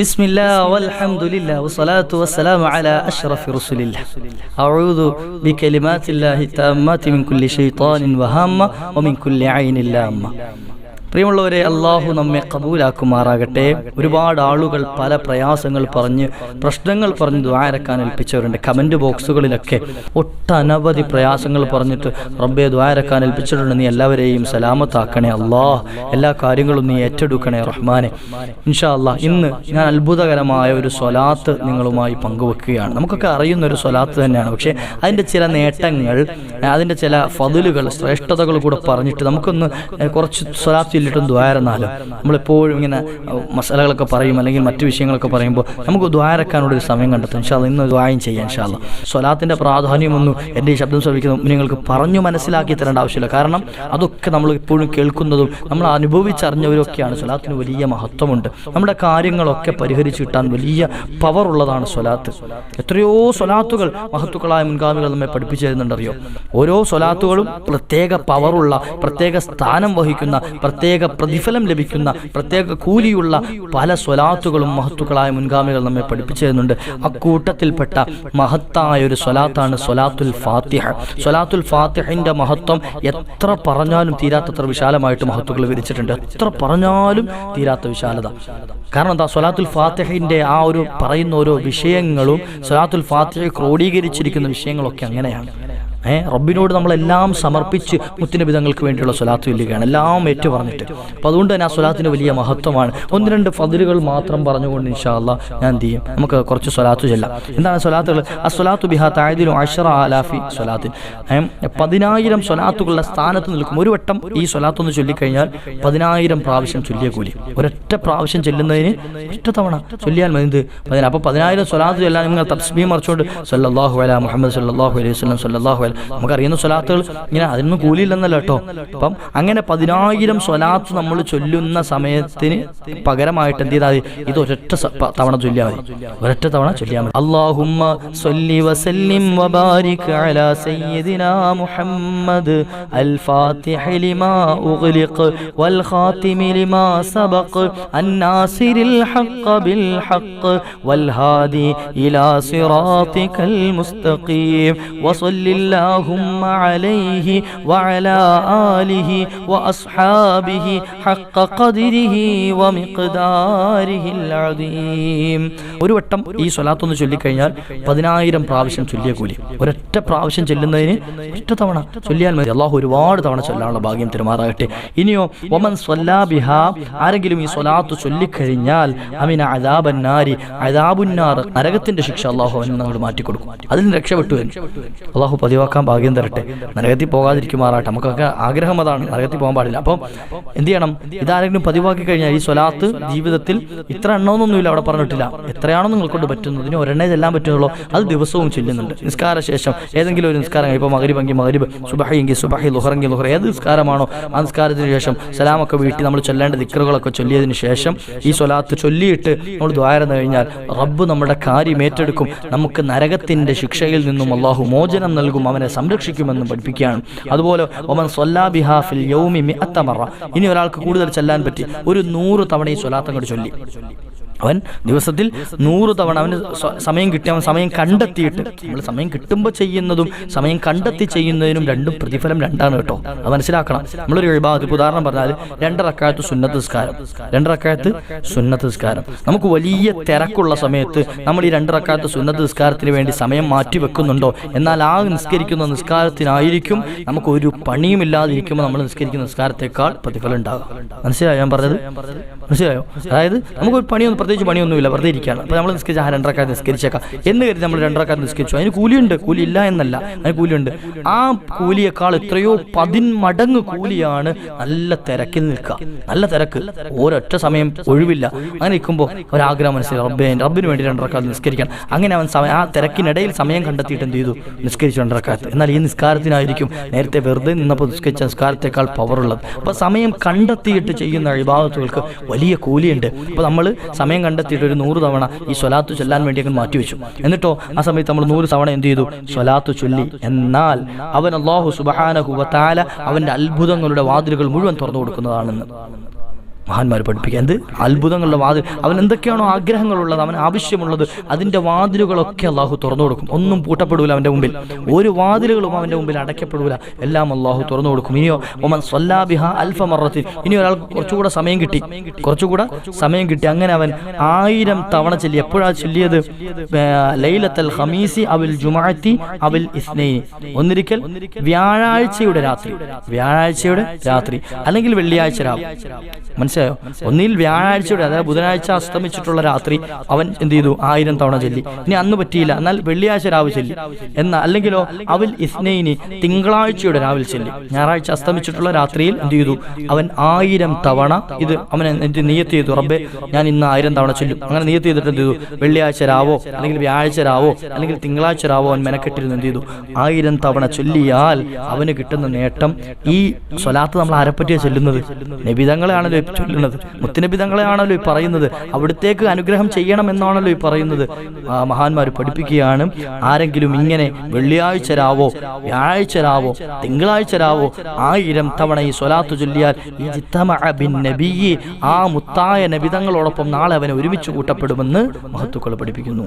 بسم الله والحمد لله والصلاة والسلام على أشرف رسل الله. أعوذ بكلمات الله التامات من كل شيطان وهامة ومن كل عين لامة. പ്രിയമുള്ളവരെ അള്ളാഹു നമ്മെ കബൂലാക്കുമാറാകട്ടെ. ഒരുപാട് ആളുകൾ പല പ്രയാസങ്ങൾ പറഞ്ഞ് പ്രശ്നങ്ങൾ പറഞ്ഞ് ദ്വാരക്കാൻ ഏൽപ്പിച്ചവരുണ്ട്. കമന്റ് ബോക്സുകളിലൊക്കെ ഒട്ടനവധി പ്രയാസങ്ങൾ പറഞ്ഞിട്ട് റബ്ബെ ദ്വാരക്കാൻ ഏൽപ്പിച്ചിട്ടുണ്ട്. നീ എല്ലാവരെയും സലാമത്താക്കണേ അള്ളാഹ് എല്ലാ കാര്യങ്ങളും നീ ഏറ്റെടുക്കണേ റഹ്മാനെ. ഇൻഷാ അള്ളാഹ് ഇന്ന് ഞാൻ അത്ഭുതകരമായ ഒരു സ്വലാത്ത് നിങ്ങളുമായി പങ്കുവെക്കുകയാണ്. നമുക്കൊക്കെ അറിയുന്ന ഒരു സ്വലാത്ത് തന്നെയാണ്. പക്ഷേ അതിന്റെ ചില നേട്ടങ്ങൾ അതിന്റെ ചില ഫതിലുകൾ ശ്രേഷ്ഠതകൾ കൂടെ പറഞ്ഞിട്ട് നമുക്കൊന്ന് കുറച്ച് സ്വലാത്ത് ചൊല്ലിട്ടും ദ്വാരന്നാലും. നമ്മളെപ്പോഴും ഇങ്ങനെ മസാലകളൊക്കെ പറയും അല്ലെങ്കിൽ മറ്റു വിഷയങ്ങളൊക്കെ പറയുമ്പോൾ നമുക്ക് ദ്വാരക്കാനുള്ള ഒരു സമയം കണ്ടെത്തും. ഇൻഷാ അത് ഇന്ന് ദ്വായം ചെയ്യാം ഇൻഷാ അള്ളാ സ്വലാത്തിന്റെ പ്രാധാന്യമൊന്നും എന്റെ ഈ ശബ്ദം ശ്രമിക്കുന്ന നിങ്ങൾക്ക് പറഞ്ഞു മനസ്സിലാക്കി തരേണ്ട ആവശ്യമില്ല. കാരണം അതൊക്കെ നമ്മൾ എപ്പോഴും കേൾക്കുന്നതും നമ്മൾ അനുഭവിച്ചറിഞ്ഞവരൊക്കെയാണ്. സ്വലാത്തിന് വലിയ മഹത്വമുണ്ട്. നമ്മുടെ കാര്യങ്ങളൊക്കെ പരിഹരിച്ചു കിട്ടാൻ വലിയ പവർ ഉള്ളതാണ് സ്വലാത്ത്. എത്രയോ സ്വലാത്തുകൾ മഹത്തുക്കളായ മുൻഗാമികൾ നമ്മെ പഠിപ്പിച്ചു തരുന്നുണ്ടറിയോ? ഓരോ സ്വലാത്തുകളും പ്രത്യേക പവറുള്ള പ്രത്യേക സ്ഥാനം വഹിക്കുന്ന പ്രത്യേക പ്രതിഫലം ലഭിക്കുന്ന പ്രത്യേക കൂലിയുള്ള പല സ്വലാത്തുകളും മഹത്തുക്കളായ മുൻഗാമികൾ നമ്മെ പഠിപ്പിച്ചു തരുന്നുണ്ട് അക്കൂട്ടത്തിൽപ്പെട്ട മഹത്തായ ഒരു സ്വലാത്താണ് സ്വലാത്തുൽ ഫാത്തിഹ. സ്വലാത്തുൽ ഫാത്തിഹിന്റെ മഹത്വം എത്ര പറഞ്ഞാലും തീരാത്തത്ര വിശാലമായിട്ട് മഹത്തുക്കൾ വിരിച്ചിട്ടുണ്ട് എത്ര പറഞ്ഞാലും തീരാത്ത വിശാലത. കാരണം എന്താ? സ്വലാത്തുൽ ഫാത്തിഹിന്റെ ആ ഒരു പറയുന്ന ഓരോ വിഷയങ്ങളും സ്വലാത്തുൽ ഫാത്തിഹ ക്രോഡീകരിച്ചിരിക്കുന്ന വിഷയങ്ങളൊക്കെ അങ്ങനെയാണ്. റബ്ബിനോട് നമ്മളെല്ലാം സമർപ്പിച്ച് മുത്തുനബിതങ്ങൾക്ക് വേണ്ടിയുള്ള സ്വലാത്ത് ചൊല്ലുകയാണ്. എല്ലാം ഏറ്റു പറഞ്ഞിട്ട് അപ്പോൾ അതുകൊണ്ട് തന്നെ ആ സ്വലാത്തിന് വലിയ മഹത്വമാണ്. ഒന്ന് രണ്ട് ഫതിലുകൾ മാത്രം പറഞ്ഞുകൊണ്ട് ഇൻഷാല്ല ഞാൻ എന്ത് ചെയ്യും? നമുക്ക് കുറച്ച് സ്വലാത്ത് ചെല്ലാം. എന്താണ് സ്വലാത്തുകൾ? ആ സ്വലാത്തു ബിഹാ തായതിലും അഷറ അലാഫി സ്വലാത്തിൻ. പതിനായിരം സ്വലാത്തുകളുടെ സ്ഥാനത്ത് നിൽക്കും. ഒരു വട്ടം ഈ സ്വലാത്തൊന്ന് ചൊല്ലിക്കഴിഞ്ഞാൽ പതിനായിരം പ്രാവശ്യം ചൊല്ലിയ കൂലി. ഒരൊറ്റ പ്രാവശ്യം ചെല്ലുന്നതിന് ഒറ്റ തവണ ചൊല്ലിയാൽ മതി അപ്പോൾ പതിനായിരം സ്വലാത്ത് ചെല്ലാൻ നിങ്ങൾ തസ്ബീം മറിച്ചുകൊണ്ട് സല്ലാഹു അല മുഹമ്മദ് സല്ലാഹു അലൈഹി വസല്ലം സല്ലാഹു അല നമുക്കറിയുന്ന സ്വലാത്തുകൾ ഇങ്ങനെ അതിനൊന്നും കൂലിയില്ലെന്നല്ല കേട്ടോ. അപ്പം അങ്ങനെ പതിനായിരം സ്വലാത്ത് നമ്മൾ ചൊല്ലുന്ന സമയത്തിന് പകരമായിട്ട് എന്ത് ചെയ്താൽ ഇത് ഒരൊറ്റ തവണ ചൊല്ലിയാൽ മതി. ഒരൊറ്റ തവണ ചൊല്ലിയാൽ മതി. അള്ളാഹുമ്മ സൊല്ലി വസല്ലിം വബാരിക് അലാ സയ്യിദിനാ മുഹമ്മദ് അൽ ഫാത്തിഹ ലിമാ ഉഗ്ലിഖ് വൽ ഖാതിമി ലിമാ സബഖ് അന്നാസിരിൽ ഹഖ് വൽ ഹാദി ഇലാ മുസ്തഖീം اللهم عليه وعلى آله وأصحابه حق قدره ومقداره العظيم ഒരു വട്ടം ഈ സ്വലാത്തൊന്ന് ചൊല്ലിക്കഴിഞ്ഞാൽ പതിനായിരം പ്രാവശ്യം ചൊല്ലിയ കൂലി ഒരൊറ്റ പ്രാവശ്യം ചെല്ലുന്നതിന് ഒറ്റ തവണ ചൊല്ലിയാൽ മതി അള്ളാഹു ഒരുപാട് തവണ ചൊല്ലാനുള്ള ഭാഗ്യം തിരുമാറാകട്ടെ ഇനിയോ ഒമൻ സ്വല്ലാ ബിഹ ആരെങ്കിലും ഈ സ്വലാത്ത് ചൊല്ലിക്കഴിഞ്ഞാൽ അമിന അദാബന്നാരി അദാബുന്നാർ നരകത്തിന്റെ ശിക്ഷ അള്ളാഹു അവന് നമ്മൾ മാറ്റിക്കൊടുക്കും അതിൽ നിന്ന് രക്ഷപ്പെട്ടു വരും അള്ളാഹു പതിവാക്കാൻ ഭാഗ്യം തരട്ടെ. നരകത്തിൽ പോകാതിരിക്കുമാറാട്ടെ നമുക്കൊക്കെ ആഗ്രഹം അതാണ്. നരകത്തിൽ പോകാൻ പാടില്ല. അപ്പം എന്ത് ചെയ്യണം? ഇതാരെങ്കിലും പതിവാക്കി കഴിഞ്ഞാൽ ഈ സ്വലാത്ത് ജീവിതത്തിൽ ഇത്ര എണ്ണമൊന്നുമില്ല അവിടെ പറഞ്ഞിട്ടില്ല. എത്രയാണോ നിങ്ങൾക്കൊണ്ട് പറ്റുന്നതിന് ഒരെണ്ണേ ചെല്ലാൻ പറ്റുന്നുള്ളൂ അത് ദിവസവും ചെല്ലുന്നുണ്ട്. നിസ്കാര ശേഷം ഏതെങ്കിലും ഒരു നിസ്കാരം ഇപ്പോൾ മകരിബെങ്കിൽ മകരിബ് സുബഹയെങ്കിൽ സുബഹി ലുഹറെങ്കിൽ ലുഹർ ഏത് നിസ്കാരമാണോ ആ നിസ്കാരത്തിന് ശേഷം സലാമൊക്കെ വീട്ടി നമ്മൾ ചൊല്ലേണ്ട ദിക്കറുകളൊക്കെ ചൊല്ലിയതിന് ശേഷം ഈ സ്വലാത്ത് ചൊല്ലിയിട്ട് നമ്മൾ ദ്വാരം കഴിഞ്ഞാൽ റബ്ബ് നമ്മുടെ കാര്യം ഏറ്റെടുക്കും. നമുക്ക് നരകത്തിന്റെ ശിക്ഷയിൽ നിന്നും അള്ളാഹു മോചനം നൽകും. അവനെ സംരക്ഷിക്കുമെന്നും പഠിപ്പിക്കുകയാണ്. അതുപോലെ ഒമൻ സൊല്ലാ ബിഹാ ഫിൽ യൗമി മിഅത്ത മറ. ഇനി ഒരാൾക്ക് കൂടുതൽ ചെല്ലാൻ പറ്റി ഒരു നൂറ് തവണ ഈ സ്വലാത്ത് അങ്ങോട്ട് ചൊല്ലി. അവൻ ദിവസത്തിൽ നൂറ് തവണ അവന് സമയം കിട്ടി. അവൻ സമയം കണ്ടെത്തിയിട്ട് നമ്മൾ സമയം കിട്ടുമ്പോൾ ചെയ്യുന്നതും സമയം കണ്ടെത്തി ചെയ്യുന്നതിനും രണ്ടും പ്രതിഫലം രണ്ടാണ് കേട്ടോ. അത് മനസ്സിലാക്കണം. നമ്മളൊരു ഇപ്പോൾ ഉദാഹരണം പറഞ്ഞാൽ രണ്ടറക്കാലത്ത് സുന്നത്ത് നിസ്കാരം. രണ്ടറക്കാലത്ത് സുന്നത്ത് നിസ്കാരം. നമുക്ക് വലിയ തിരക്കുള്ള സമയത്ത് നമ്മൾ ഈ രണ്ടറക്കാലത്ത് സുന്നത്ത് നിസ്കാരത്തിന് വേണ്ടി സമയം മാറ്റി വെക്കുന്നുണ്ടോ എന്നാൽ ആ നിസ്കരിക്കുന്ന നിസ്കാരത്തിനായിരിക്കും നമുക്ക് ഒരു പണിയും ഇല്ലാതിരിക്കുമ്പോൾ നമ്മൾ നിസ്കരിക്കുന്ന നിസ്കാരത്തെക്കാൾ പ്രതിഫലം ഉണ്ടാകും മനസ്സിലായോ ഞാൻ പറഞ്ഞത്? മനസ്സിലായോ? അതായത് നമുക്ക് ഒരു പണിയൊന്നും പ്രത്യേകിച്ച് പണിയൊന്നുമില്ല. വെറുതെ ഇരിക്കുകയാണ്. അപ്പോൾ നമ്മൾ നിസ്കരിച്ച ആ രണ്ടരക്കാർ നിസ്കരിച്ചേക്കാം. എന്ന് കരുതി നമ്മൾ രണ്ടരക്കാർ നിസ്കരിച്ചു. അതിന് കൂലിയുണ്ട്. കൂലി ഇല്ല എന്നല്ല. അതിന് കൂലിയുണ്ട്. ആ കൂലിയേക്കാൾ എത്രയോ പതിന്മടങ്ങ് കൂലിയാണ് നല്ല തിരക്കിൽ നിൽക്കുക. നല്ല തിരക്ക്. ഒരൊറ്റ സമയം ഒഴിവില്ല. അങ്ങനെ നിൽക്കുമ്പോൾ ഒരാഗ്രഹം മനസ്സിലായി. റബ്ബേ റബ്ബിന് വേണ്ടി രണ്ടരക്കാർ നിസ്കരിക്കാൻ അങ്ങനെ അവൻ സമയം ആ തിരക്കിനിടയിൽ സമയം കണ്ടെത്തിയിട്ട് എന്ത് ചെയ്തു? നിസ്കരിച്ചു രണ്ടരക്കാലത്ത് എന്നാൽ ഈ നിസ്കാരത്തിനായിരിക്കും നേരത്തെ വെറുതെ നിന്നപ്പോൾ നിസ്കരിച്ച നിസ്കാരത്തെക്കാൾ പവറുള്ളത് അപ്പോൾ സമയം കണ്ടെത്തിയിട്ട് ചെയ്യുന്ന വിഭാഗത്തുകൾക്ക് വലിയ കൂലിയുണ്ട്. അപ്പോൾ നമ്മൾ സമയം കണ്ടെത്തിയിട്ട് ഒരു നൂറ് തവണ ഈ സ്വലാത്ത് ചൊല്ലാൻ വേണ്ടി അങ്ങ് മാറ്റിവെച്ചു. എന്നിട്ടോ ആ സമയത്ത് നമ്മൾ നൂറ് തവണ എന്ത് ചെയ്തു? സ്വലാത്ത് ചൊല്ലി. എന്നാൽ അവൻ അള്ളാഹു സുബഹാനഹുവത്താല അവന്റെ അത്ഭുതങ്ങളുടെ വാതിലുകൾ മുഴുവൻ തുറന്നു കൊടുക്കുന്നതാണെന്ന്. മഹാന്മാർ പഠിപ്പിക്കുക എന്ത്? അത്ഭുതങ്ങളുടെ വാതിൽ. അവൻ എന്തൊക്കെയാണോ ആഗ്രഹങ്ങളുള്ളത് അവൻ ആവശ്യമുള്ളത് അതിന്റെ വാതിലുകളൊക്കെ അള്ളാഹു തുറന്നു കൊടുക്കും. ഒന്നും പൂട്ടപ്പെടൂല അവന്റെ മുമ്പിൽ. ഒരു വാതിലുകളും അവന്റെ മുമ്പിൽ അടയ്ക്കപ്പെടൂല. എല്ലാം അള്ളാഹു തുറന്നു കൊടുക്കും. ഇനിയോ ഒമൻ സ്വല്ലാബിഹ അൽഫ മറത്തിൽ ഇനി ഒരാൾക്ക് കുറച്ചുകൂടെ സമയം കിട്ടി. കുറച്ചുകൂടെ സമയം കിട്ടി. അങ്ങനെ അവൻ ആയിരം തവണ ചൊല്ലി. എപ്പോഴാണ് ചൊല്ലിയത്? ലൈലത്തൽ ഹമീസി അവിൽ ജുമാഅത്തി അവിൽ ഇസ്നൈനി. ഒന്നിരിക്കൽ വ്യാഴാഴ്ചയുടെ രാത്രി. വ്യാഴാഴ്ചയുടെ രാത്രി. അല്ലെങ്കിൽ വെള്ളിയാഴ്ച രാവ്. മനസ്സിലായോ? ഒന്നിൽ വ്യാഴാഴ്ചയുടെ അതായത് ബുധനാഴ്ച അസ്തമിച്ചിട്ടുള്ള രാത്രി അവൻ എന്ത് ചെയ്തു? ആയിരം തവണ ചൊല്ലി. ഇനി അന്ന് പറ്റിയില്ല. എന്നാൽ വെള്ളിയാഴ്ച രാവ് ചൊല്ലി. എന്നാൽ അല്ലെങ്കിലോ അവൽ ഇസ്നൈനി തിങ്കളാഴ്ചയുടെ രാവിലെ ചൊല്ലി. ഞായറാഴ്ച അസ്തമിച്ചിട്ടുള്ള രാത്രിയിൽ എന്ത് ചെയ്തു? അവൻ ആയിരം തവണ ഇത് അവൻ എന്റെ നീയത്ത് ചെയ്തു. റബ്ബെ ഞാൻ ഇന്ന് ആയിരം തവണ ചൊല്ലും. അങ്ങനെ നീയത്ത് ചെയ്തിട്ട് എന്ത് ചെയ്തു? വെള്ളിയാഴ്ച രാവോ? അല്ലെങ്കിൽ വ്യാഴാഴ്ച രാവോ? അല്ലെങ്കിൽ തിങ്കളാഴ്ച രാവോ അവൻ മെനക്കെട്ടിരുന്ന് എന്ത് ചെയ്തു? ആയിരം തവണ ചൊല്ലിയാൽ അവന് കിട്ടുന്ന നേട്ടം ഈ സ്വലാത്ത് നമ്മൾ ആരെപ്പറ്റിയാണ് ചൊല്ലുന്നത്? നബിതങ്ങളെയാണല്ലോ ഈ മുത്തനബിതങ്ങളെയാണല്ലോ ഈ പറയുന്നത്. അവിടത്തേക്ക് അനുഗ്രഹം ചെയ്യണം എന്നാണല്ലോ ഈ പറയുന്നത്. മഹാന്മാർ പഠിപ്പിക്കുകയാണ് ആരെങ്കിലും ഇങ്ങനെ വെള്ളിയാഴ്ച രാവോ വ്യാഴാഴ്ച രാവോ തിങ്കളാഴ്ച രാവോ ആയിരം തവണ ഈ സ്വലാത്ത് ചൊല്ലിയാൽ ഈ ബിൻ നബിയ്യി ആ മുത്തായ നബിതങ്ങളോടൊപ്പം നാളെ അവനെ ഒരുമിച്ച് കൂട്ടപ്പെടുമെന്ന് മഹത്തുക്കൾ പഠിപ്പിക്കുന്നു.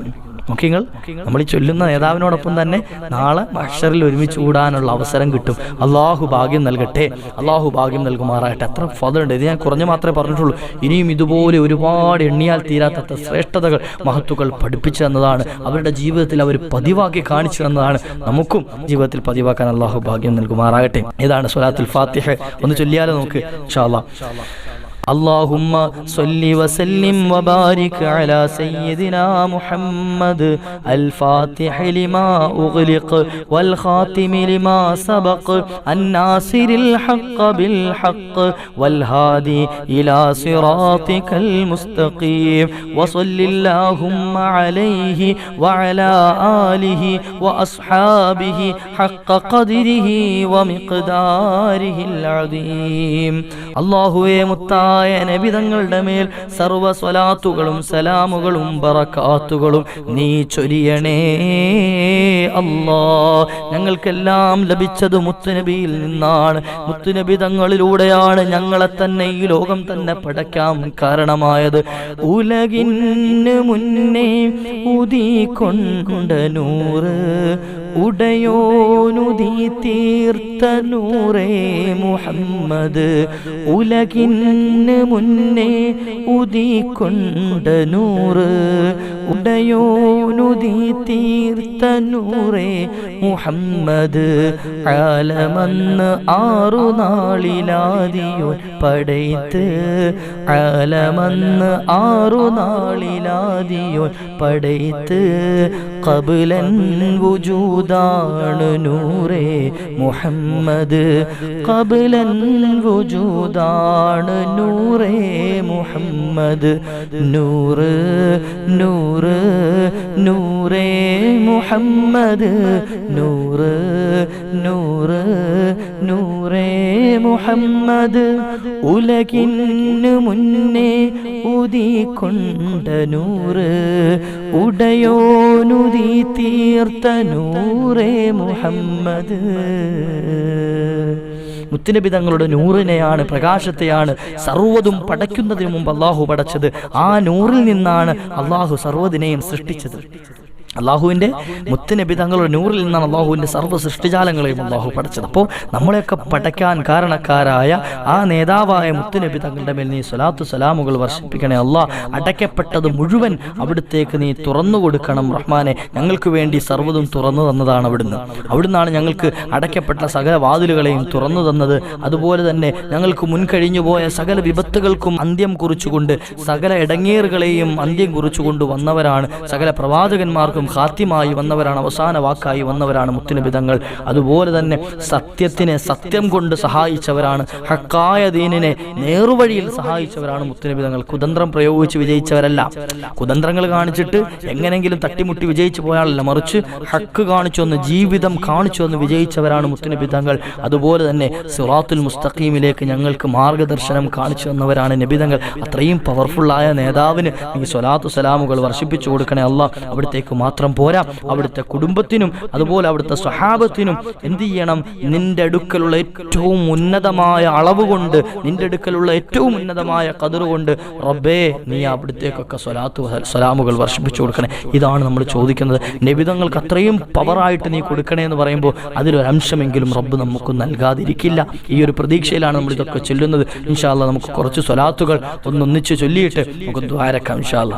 നോക്കിങ്ങൾ നമ്മൾ ചൊല്ലുന്ന നേതാവിനോടൊപ്പം തന്നെ നാളെ മഷറിൽ ഒരുമിച്ച് കൂടാനുള്ള അവസരം കിട്ടും. അള്ളാഹു ഭാഗ്യം നൽകട്ടെ. അള്ളാഹു ഭാഗ്യം നൽകുമാറാകട്ടെ. എത്ര ഫതുണ്ട് ഇത് ഞാൻ കുറഞ്ഞു മാത്രമേ പറഞ്ഞിട്ടുള്ളൂ. ഇനിയും ഇതുപോലെ ഒരുപാട് എണ്ണിയാൽ തീരാത്ത ശ്രേഷ്ഠതകൾ മഹത്തുക്കൾ പഠിപ്പിച്ചു തന്നതാണ്. അവരുടെ ജീവിതത്തിൽ അവർ പതിവാക്കി കാണിച്ചു തന്നതാണ്. നമുക്കും ജീവിതത്തിൽ പതിവാക്കാൻ അള്ളാഹു ഭാഗ്യം നൽകുമാറാകട്ടെ. ഇതാണ് സ്വലാത്തുൽ ഫാത്തിഹ. ഒന്ന് ചൊല്ലിയാലോ നമുക്ക്? ഇൻഷാ അല്ലാ اللهم صل وسلم وبارك على سيدنا محمد الفاتح لما أغلق والخاتم لما سبق الناصر الحق بالحق والهادي إلى صراطك المستقيم وصل اللهم عليه وعلى آله وأصحابه حق قدره ومقداره العظيم الله മുത്തായ നബിതങ്ങളുടെ മേൽ സർവ സ്വലാത്തുകളും സലാമുകളും ബറക്കാത്തുകളും നീ ചൊരിയണേ അല്ലാ. ഞങ്ങൾക്കെല്ലാം ലഭിച്ചത് മുത്തുനബിയിൽ നിന്നാണ്. മുത്തുനബി തങ്ങളിലൂടെയാണ് ഞങ്ങളെ തന്നെ ഈ ലോകം തന്നെ പടയ്ക്കാൻ കാരണമായത്. ഉലകിന് മുന്നേ ഉദിക്കൊണ്ട നൂറ് ഉടയോനുദി തീർത്ത നൂറേ മുഹമ്മദ്. ഉലകിന് മുന്നേ ഉദിക്കൊണ്ട നൂറ് ഉടയോനുദി തീർത്ത നൂറേ മുഹമ്മദ് ആലമന്ന് ആറു നാളിലാദിയോ പടയ്ത്ത് ആലമന്ന് ആറു നാളിലാദിയോൻ പടയത്ത് കബുലൻ വുജൂദാണ് നൂറേ മുഹമ്മദ്. കബുലൻ വുജൂദാണ് നൂറേ മുഹമ്മദ്. നൂറ് നൂറ് നൂറേ മുഹമ്മദ്. നൂറ് നൂറ് നൂറേ മുഹമ്മദ് ഉലകിന് മുന്നേ ഉദിക്കൊണ്ട നൂറ് ഉടയോനുദി തീർത്ത നൂറേ മുഹമ്മദ്. മുത്തുനബി തങ്ങളുടെ നൂറിനെയാണ് പ്രകാശത്തെയാണ് സർവതും പടയ്ക്കുന്നതിന് മുമ്പ് അള്ളാഹു പടച്ചത്. ആ നൂറിൽ നിന്നാണ് അള്ളാഹു സർവതിനെയും സൃഷ്ടിച്ചത്. അള്ളാഹുവിന്റെ മുത്തനബി തങ്ങളുടെ നൂറിൽ നിന്നാണ് അള്ളാഹുവിന്റെ സർവ സൃഷ്ടിജാലങ്ങളെയും അള്ളാഹു പഠിച്ചത്. അപ്പോൾ നമ്മളെയൊക്കെ പഠിക്കാൻ കാരണക്കാരായ ആ നേതാവായ മുത്തുനബി തങ്ങളുടെ മേൽ നീ സ്വലാത്തു സലാമുകൾ വർഷിപ്പിക്കണേ അള്ളാ. അടയ്ക്കപ്പെട്ടത് മുഴുവൻ അവിടുത്തേക്ക് നീ തുറന്നു കൊടുക്കണം റഹ്മാനെ. ഞങ്ങൾക്ക് വേണ്ടി സർവതും തുറന്നു തന്നതാണ് അവിടുന്ന്. അവിടുന്നാണ് ഞങ്ങൾക്ക് അടയ്ക്കപ്പെട്ട സകല വാതിലുകളെയും തുറന്നു തന്നത്. അതുപോലെ തന്നെ ഞങ്ങൾക്ക് മുൻകഴിഞ്ഞു പോയ സകല വിപത്തുകൾക്കും അന്ത്യം കുറിച്ചുകൊണ്ട് സകല ഇടങ്ങേറുകളെയും അന്ത്യം കുറിച്ചുകൊണ്ട് വന്നവരാണ് സകല പ്രവാചകന്മാർക്കും ഖാത്യമായി വന്നവരാണ് അവസാന വാക്കായി വന്നവരാണ് മുത്തുനബിതങ്ങൾ. അതുപോലെ തന്നെ സത്യത്തിനെ സത്യം കൊണ്ട് സഹായിച്ചവരാണ് ഹക്കായ ദീനിനെ നേറുവഴിയിൽ സഹായിച്ചവരാണ് മുത്തുനബിതങ്ങൾ. കുതന്ത്രം പ്രയോഗിച്ച് വിജയിച്ചവരല്ല. കുതന്ത്രങ്ങൾ കാണിച്ചിട്ട് എങ്ങനെങ്കിലും തട്ടിമുട്ടി വിജയിച്ചു പോയാളല്ല മറിച്ച് ഹക്ക് കാണിച്ചു വന്ന് ജീവിതം കാണിച്ചു വന്ന് വിജയിച്ചവരാണ് മുത്തുനബിതങ്ങൾ. അതുപോലെ തന്നെ സിറാത്തുൽ മുസ്തഖീമിലേക്ക് ഞങ്ങൾക്ക് മാർഗദർശനം കാണിച്ചു വന്നവരാണ് നബിതങ്ങൾ. അത്രയും പവർഫുള്ളായ നേതാവിന് ഈ സ്വലാത്തു സലാമുകൾ വർഷിപ്പിച്ചു കൊടുക്കണേ അല്ല അവിടത്തേക്ക് മാത്രം മാത്രം പോരാ. അവിടുത്തെ കുടുംബത്തിനും അതുപോലെ അവിടുത്തെ സ്വഹാബത്തിനും എന്ത് ചെയ്യണം? നിന്റെ അടുക്കലുള്ള ഏറ്റവും ഉന്നതമായ അളവ് കൊണ്ട് നിന്റെ അടുക്കലുള്ള ഏറ്റവും ഉന്നതമായ കതിർ കൊണ്ട് റബ്ബേ നീ അവിടുത്തേക്കൊക്കെ സ്വലാത്തു സ്വലാമുകൾ വർഷിപ്പിച്ചു കൊടുക്കണേ. ഇതാണ് നമ്മൾ ചോദിക്കുന്നത്. നിബിതങ്ങൾക്ക് അത്രയും പവറായിട്ട് നീ കൊടുക്കണേ എന്ന് പറയുമ്പോൾ അതിലൊരംശമെങ്കിലും റബ്ബ് നമുക്ക് നൽകാതിരിക്കില്ല. ഈ ഒരു പ്രതീക്ഷയിലാണ് നമ്മൾ ഇതൊക്കെ ചൊല്ലുന്നത്. ഇൻഷാല്ല നമുക്ക് കുറച്ച് സ്വലാത്തുകൾ ഒന്നൊന്നിച്ച് ചൊല്ലിയിട്ട് നമുക്ക് ദ്വാരക്കാം ഇൻഷാല്ല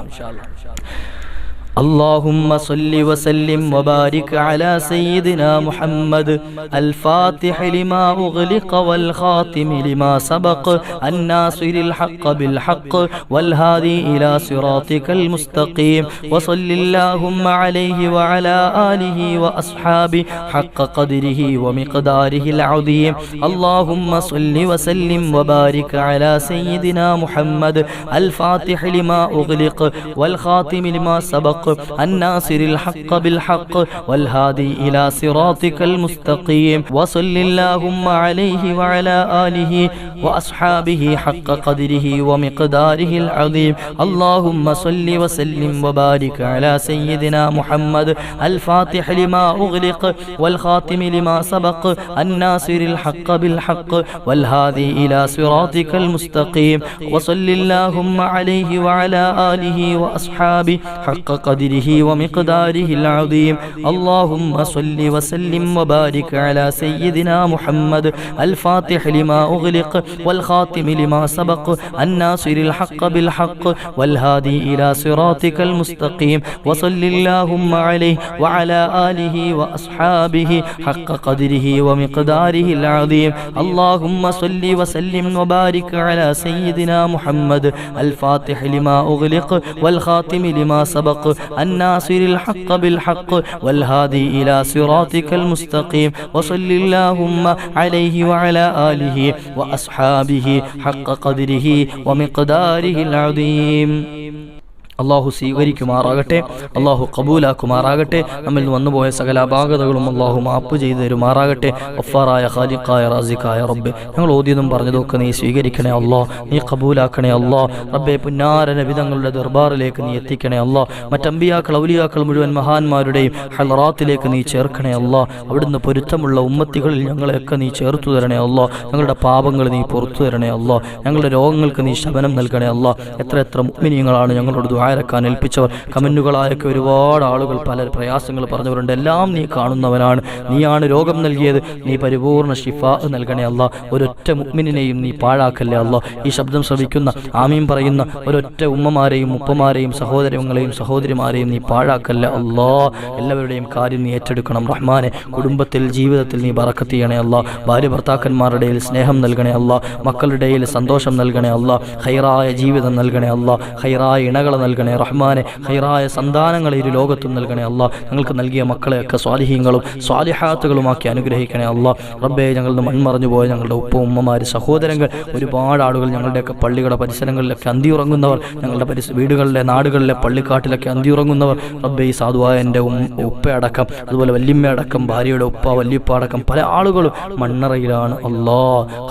اللهم صل وسلم وبارك على سيدنا محمد الفاتح لما أغلق والخاتم لما سبق الناصر الحق بالحق والهادي إلى صراطك المستقيم وصل اللهم عليه وعلى آله وأصحابه حق قدره ومقداره العظيم اللهم صل وسلم وبارك على سيدنا محمد الفاتح لما أغلق والخاتم لما سبق الناصر الحق بالحق والهادي إلى صراطك المستقيم وصل اللهم عليه وعلى آله وأصحابه حق قدره ومقداره العظيم اللهم صل وسلم وبارك على سيدنا محمد الفاتح لما أغلق والخاتم لما سبق الناصر الحق بالحق والهادي إلى صراطك المستقيم وصل اللهم عليه وعلى آله وأصحابه حق قدره ومقداره العظيم. اللهم صل وسلم وبارك على سيدنا محمد الفاتح لما أغلق والخاتم لما سبق الناصر الحق بالحق والهادي إلى صراطك المستقيم. وصل اللهم عليه وعلى آله وأصحابه حق قدره ومقداره العظيم. اللهم صل وسلم وبارك على سيدنا محمد الفاتح لما أغلق والخاتم لما سبق الناصر الحق بالحق والهادي إلى صراطك المستقيم وصل اللهم عليه وعلى آله وأصحابه حق قدره ومقداره العظيم അള്ളാഹു സ്വീകരിക്കുമാറാകട്ടെ അള്ളാഹു കബൂലാക്കുമാറാകട്ടെ നമ്മിൽ വന്നുപോയ സകല അപാകതകളും അള്ളാഹു മാപ്പ് ചെയ്തു തരുമാറാകട്ടെ. ഒഫാറായ ഖാലിഖായ റാസിഖായ റബ്ബെ ഞങ്ങൾ ഓദ്യതും പറഞ്ഞതൊക്കെ നീ സ്വീകരിക്കണേ അള്ളാഹ് നീ കബൂലാക്കണേ അള്ളാഹ് റബ്ബെ പുന്നാര നബിതങ്ങളുടെ ദർബാറിലേക്ക് നീ എത്തിക്കണേ അള്ളാഹ് മറ്റമ്പിയാക്കൾ ഔലിയാക്കൾ മുഴുവൻ മഹാന്മാരുടെയും ഹലറാത്തിലേക്ക് നീ ചേർക്കണേ അള്ളാഹ് അവിടുന്ന് പൊരുത്തമുള്ള ഉമ്മത്തികളിൽ ഞങ്ങളെയൊക്കെ നീ ചേർത്തു തരണേ അള്ളാഹ് ഞങ്ങളുടെ പാപങ്ങൾ നീ പുറത്തു തരണേ അള്ളാഹ് ഞങ്ങളുടെ രോഗങ്ങൾക്ക് നീ ശമനം നൽകണേ അള്ളാഹ് എത്ര എത്ര മുഗ്മിനീയങ്ങളാണ് ഞങ്ങളോട് ദ്വാരക്കാൻ ഏൽപ്പിച്ചവർ കമന്റുകളായൊക്കെ ഒരുപാട് ആളുകൾ പല പ്രയാസങ്ങൾ പറഞ്ഞവരുണ്ട്. എല്ലാം നീ കാണുന്നവനാണ്. നീയാണ് രോഗം നൽകിയത്. നീ പരിപൂർണ ഷിഫ നൽകണേ അല്ല. ഒരൊറ്റ മുഗ്മിനെയും നീ പാഴാക്കല്ലേ അല്ല. ഈ ശബ്ദം ശ്രവിക്കുന്ന ആമീം പറയുന്ന ഒരൊറ്റ ഉമ്മമാരെയും ഉപ്പമാരെയും സഹോദരങ്ങളെയും സഹോദരിമാരെയും നീ പാഴാക്കല്ലേ അല്ലാ. എല്ലാവരുടെയും കാര്യം നീ ഏറ്റെടുക്കണം. റഹ്മാനെ കുടുംബത്തിൽ ജീവിതത്തിൽ നീ ബറക്കത്ത് ചെയ്യണേ അല്ല. ഭാര്യ ഭർത്താക്കന്മാരുടെ സ്നേഹം നൽകണേ അല്ല. മക്കളുടെ സന്തോഷം നൽകണേ അല്ല. ഹൈറായ ജീവിതം നൽകണേ അല്ല. ഹൈറായ ഇണകളെ നൽകണേ റഹ്മാനെ. ഹൈറായ സന്താനങ്ങളെ ഇരു ലോകത്തും നൽകണേ അല്ല. ഞങ്ങൾക്ക് നൽകിയ മക്കളെയൊക്കെ സ്വാലിഹീങ്ങളും സ്വാലിഹാത്തുകളുമാക്കി അനുഗ്രഹിക്കണേ അല്ല. റബ്ബെ ഞങ്ങളുടെ മൺമറഞ്ഞു പോയ ഞങ്ങളുടെ ഉപ്പ ഉമ്മമാർ സഹോദരങ്ങൾ ഒരുപാട് ആളുകൾ ഞങ്ങളുടെയൊക്കെ പള്ളികളുടെ പരിസരങ്ങളിലൊക്കെ അന്തിയുറങ്ങുന്നവർ ഞങ്ങളുടെ പരിസ വീടുകളിലെ നാടുകളിലെ പള്ളിക്കാട്ടിലൊക്കെ അന്തിയുറങ്ങുന്നവർ റബ്ബെ ഈ സാധുവായ എന്റെ ഉപ്പയടക്കം അതുപോലെ വല്യമ്മയടക്കം ഭാര്യയുടെ ഉപ്പ വല്യപ്പ അടക്കം പല ആളുകളും മണ്ണറയിലാണ് അല്ലാ.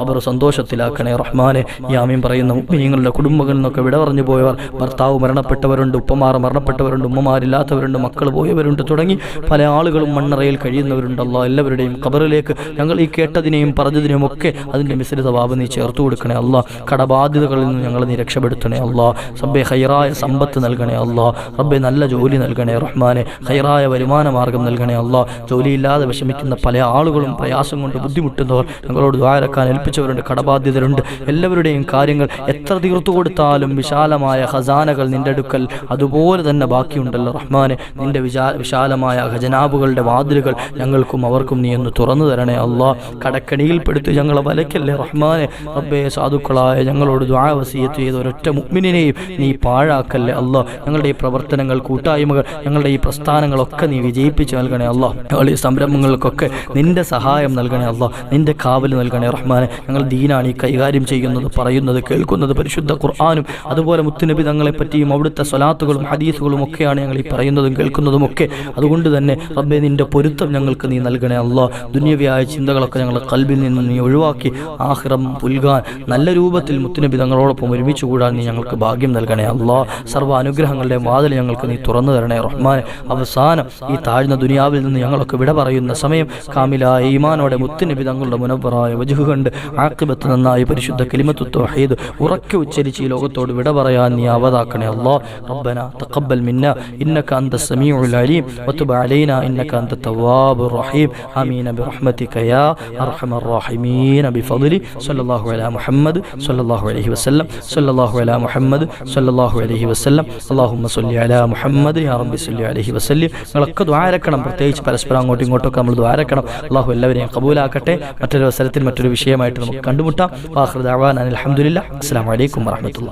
ഖബർ സന്തോഷത്തിലാക്കണേ റഹ്മാനെ. യാമീൻ പറയുന്ന നിങ്ങളുടെ കുടുംബങ്ങളിൽ നിന്നൊക്കെ വിട പറഞ്ഞു പോയവർ ഭർത്താവ് മരണപ്പെട്ടവരുണ്ട് ഉപ്പമാർ മരണപ്പെട്ടവരുണ്ട് ഉമ്മമാരില്ലാത്തവരുണ്ട് മക്കൾ പോയവരുണ്ട് തുടങ്ങി പല ആളുകളും മണ്ണറയിൽ കഴിയുന്നവരുണ്ട് അല്ലാ എല്ലാവരുടെയും കബറിലേക്ക് ഞങ്ങൾ ഈ കേട്ടതിനെയും പറഞ്ഞതിനെയും ഒക്കെ അതിന്റെ മിശ്രിത സ്വഭാവം നീ ചേർത്ത് കൊടുക്കണേ അല്ല. കടബാധ്യതകളിൽ നിന്ന് ഞങ്ങൾ നീ രക്ഷപ്പെടുത്തണേ അല്ല. സബ്ബെ ഹൈറായ സമ്പത്ത് നൽകണേ അല്ല. റബ്ബെ നല്ല ജോലി നൽകണേ റഹ്മാനെ. ഹൈറായ വരുമാന മാർഗം നൽകണേ അല്ല. ജോലിയില്ലാതെ വിഷമിക്കുന്ന പല ആളുകളും പ്രയാസം കൊണ്ട് ബുദ്ധിമുട്ടുന്നവർ ഞങ്ങളോട് ദ്വാരക്കാൻ ഏൽപ്പിച്ചവരുണ്ട് കടബാധ്യതരുണ്ട്. എല്ലാവരുടെയും കാര്യങ്ങൾ എത്ര തീർത്തു കൊടുത്താലും വിശാലമായ ഖസാനകൾ നിന്റെ അടുക്കൽ അതുപോലെ തന്നെ ബാക്കിയുണ്ടല്ലോ റഹ്മാനെ. നിന്റെ വിശാ വിശാലമായ ഖജനാബുകളുടെ വാതിലുകൾ ഞങ്ങൾക്കും അവർക്കും നീ ഒന്ന് തുറന്നു തരണേ അള്ളാ. കടക്കണിയിൽപ്പെടുത്തി ഞങ്ങളെ വലയ്ക്കല്ലേ റഹ്മാനെ. അബ്ബേ സാധുക്കളായ ഞങ്ങളോട് ദ്വാവസീയത്ത് ചെയ്ത ഒരൊറ്റ മുഗ്മിനെയും നീ പാഴാക്കല്ലേ അള്ളാ. ഞങ്ങളുടെ ഈ പ്രവർത്തനങ്ങൾ കൂട്ടായ്മകൾ ഞങ്ങളുടെ ഈ പ്രസ്ഥാനങ്ങളൊക്കെ നീ വിജയിപ്പിച്ച് നൽകണേ അള്ളാ. ഞങ്ങൾ ഈ സംരംഭങ്ങൾക്കൊക്കെ നിന്റെ സഹായം നൽകണേ അള്ളാ. നിന്റെ കാവൽ നൽകണേ റഹ്മാനെ. ഞങ്ങൾ ദീനാണ് ഈ കൈകാര്യം ചെയ്യുന്നത് പറയുന്നത് കേൾക്കുന്നത് പരിശുദ്ധ ഖുർആാനും അതുപോലെ മുത്തുനബി തങ്ങളെ പറ്റിയും അവിടെ അവിടുത്തെ സ്വലാത്തുകളും ഹദീസുകളും ഒക്കെയാണ് ഞങ്ങൾ ഈ പറയുന്നതും കേൾക്കുന്നതും ഒക്കെ. അതുകൊണ്ട് തന്നെ റബ്ബെ നിന്റെ പൊരുത്തം ഞങ്ങൾക്ക് നീ നൽകണേ അല്ല. ദുന്യവ്യായ ചിന്തകളൊക്കെ ഞങ്ങൾ കൽബിൽ നിന്ന് നീ ഒഴിവാക്കി. ആഹ്റം പുൽകാൻ നല്ല രൂപത്തിൽ മുത്തുനബി തങ്ങളോടൊപ്പം ഒരുമിച്ച് കൂടാൻ നീ ഞങ്ങൾക്ക് ഭാഗ്യം നൽകണേ അല്ലാ. സർവ അനുഗ്രഹങ്ങളുടെ വാതിൽ ഞങ്ങൾക്ക് നീ തുറന്നു തരണേ റഹ്മാൻ അവസാനം ഈ താഴ്ന്ന ദുനിയാവിൽ നിന്ന് ഞങ്ങളൊക്കെ വിട പറയുന്ന സമയം കാമിലായ ഈമാനോടെ മുത്തുനബി തങ്ങളുടെ മുനവറായ വജുഹ് കണ്ട് ആക്കിബത്ത് നന്നായി പരിശുദ്ധ കലിമത്തു തൗഹീദ് ഉറക്കെ ഉച്ചരിച്ച് ഈ ലോകത്തോട് വിട പറയാൻ നീ അവതാക്കണേ അല്ലാ. ربنا تقبل منا إنك أنت السميع العليم وتب علينا إنك أنت التواب الرحيم آمين برحمتك يا أرحم الراحمين بفضلي صلى الله على محمد صلى الله عليه وسلم صلى الله على محمد صلى الله عليه وسلم اللهم صل على محمد يا رب صل عليه وسلم നിങ്ങളൊക്കെ ദ്വാരക്കണം പ്രത്യേകിച്ച് പരസ്പരം അങ്ങോട്ടും ഇങ്ങോട്ടൊക്കെ നമ്മൾ ദ്വാരക്കണം അള്ളാഹു എല്ലാവരെയും കബൂലാക്കട്ടെ മറ്റൊരു അവസരത്തിൽ മറ്റൊരു വിഷയമായിട്ട് നമുക്ക് കണ്ടുമുട്ടാം വാഹൃദാവാൻ അലഹമുല്ല അസ്സാം വലൈക്കും വാഹമത്തുള്ള